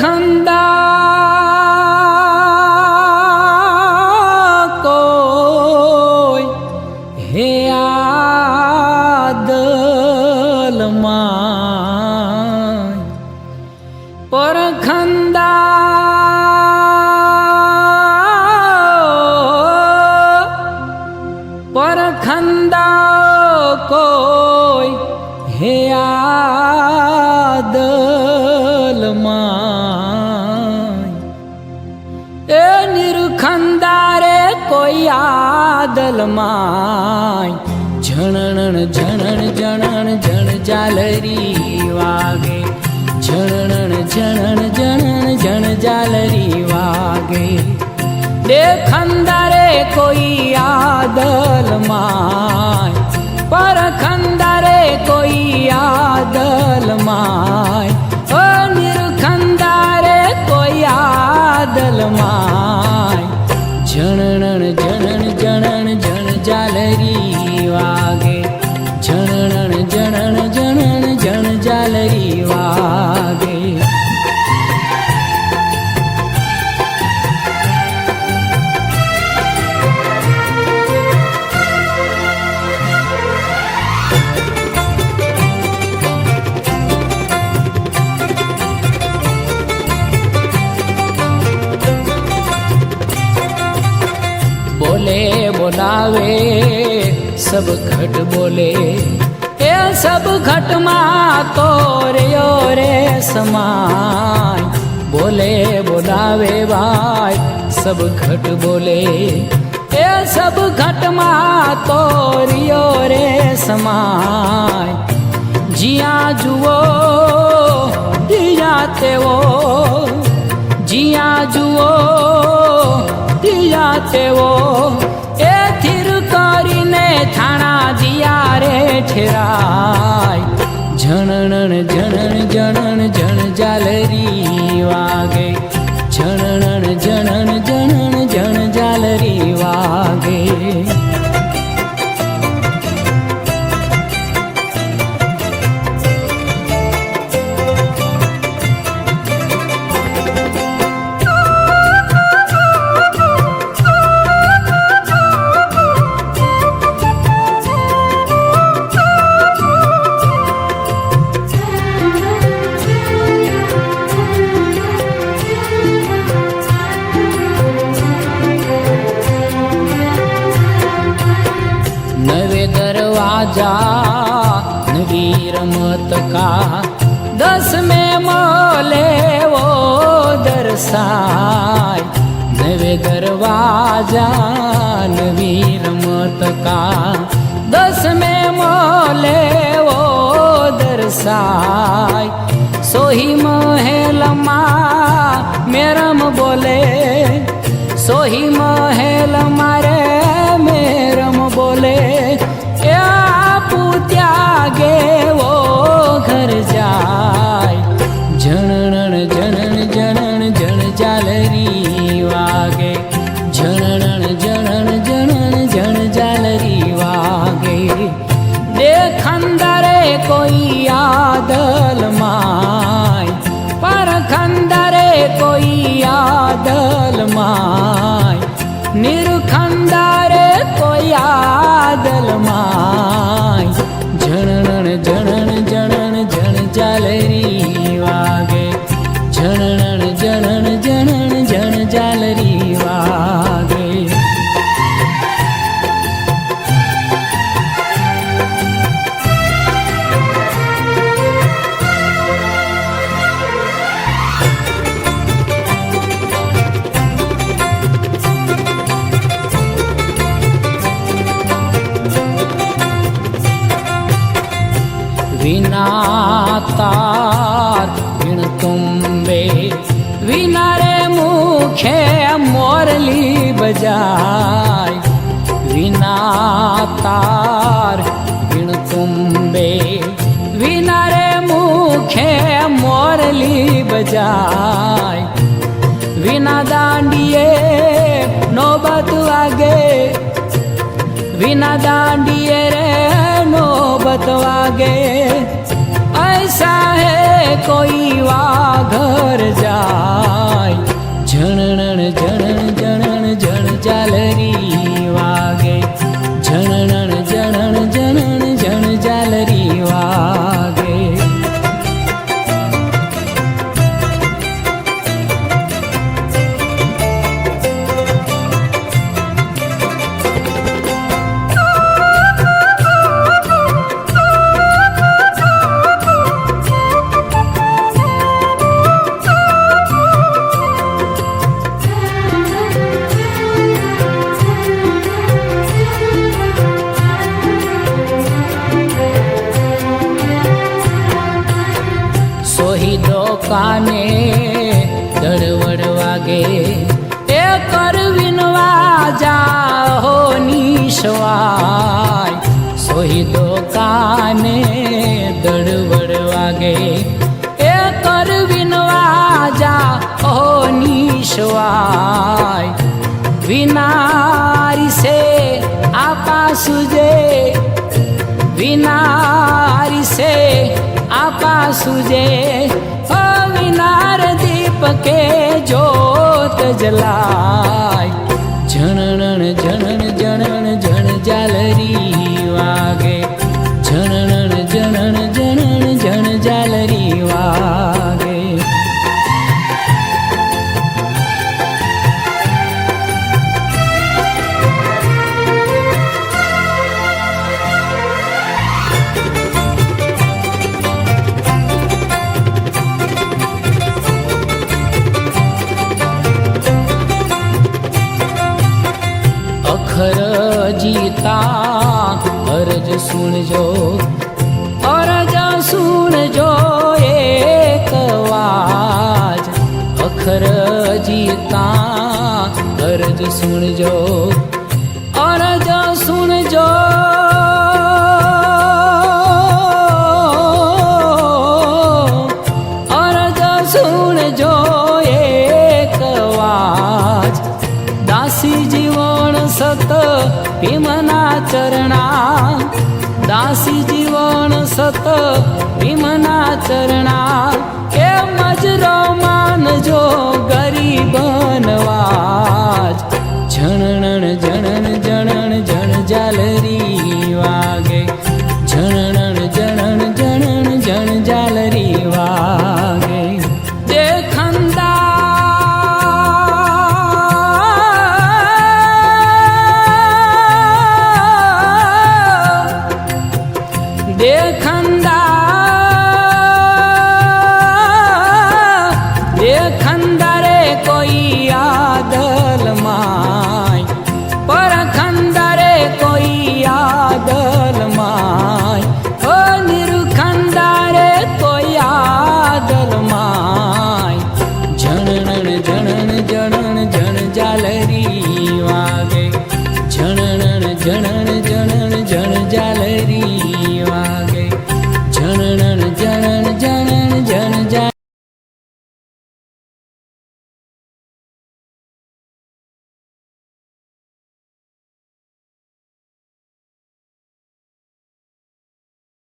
खंद हे आदम परखंदा परखंदा को આદલમાં ઝણણ ઝણણ ઝણણ ઝણ જાલરી વાગે ઝણણ ઝણણ ઝણણ ઝણ જાલરી વાગે દેખંદારે કોઈ આદલમાં પરખંદારે કોઈ આદલમાં ઓ બોલે બોલાવે, સબ ઘટ બોલે. એ સબ ઘટમાં તો રહ્યો રે સમાય બોલે, બોલાવે ભાઈ, સબ ઘટ બોલે. એ સબ ઘટમાં તો રહ્યો રે સમાય જ્યાં જુઓ ત્યાં તેઓ. જ્યાં જુઓ ત્યાં તેઓ. એ ઠેરાય. ઝણણ ઝણણ ઝણણ ઝણ જાલરી વાગે. નવે દરવાજા, નવી રમત કા. દસ મે મોલે વો દર્શાય. નવે દરવાજા, નવી રમત કા. દસ મે મોલે વો દર્શાય. સોહી મહેલમાં મેરમ બોલે, સોહી મહેલ બજાય. વિના તાર વિણકુંબે વિના રે મુખે મોરલી બજાય. વિના દાંડીએ નોબત વાગે. વિના દાંડીએ રે નોબત વાગે. એસા હે કોઈ વાઘર જાય. ઝણણ ઝણ ઝાલરી વાગે ઝણણ સોહિદો કાને દળવડ વાગે એ કરવિનવા જાહો નિશવાય સોહિદો કાને દળવડ વાગે એ કરવિનવા જાહો નિશવાય વિનારી સે આપા સુજે વિનારી સે આપા સુજે ઓ વિનાર દીપકે જોત જલાય. ઝણણ જીતા અરજ સુણજો અરજ સુણજો એક વાજ અખર જીતા, અરજ સુણજો અરજ સુણજો. સત, ભીમના ચરણા. દાસી જીવન સત ભીમના ચરણા. એ મજરો માનજો ગરીબ નવાજ જણણ ઝણણ